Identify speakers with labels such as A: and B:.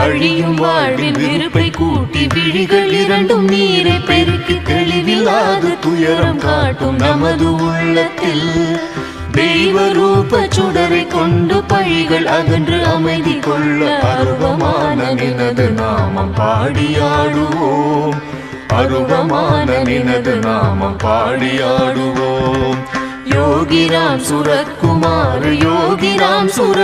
A: அழியும் வாழ்வின் வெறுப்பை கூட்டி விழிகள் இரண்டும் நீரை பெருக்கி தெளிவில்லாத துயரம் காட்டும் நமது உள்ளத்தில். தெய்வ ரூப சுடரை கொண்டு பழிகள் அகன்று அமைதி கொள்ள அருவமான நினது நாமம் பாடியாடுவோம் அருவமான நினது நாமம் பாடியாடுவோம் யோகிராம் சுரத்குமார் யோகிராம் குமார் சுரத்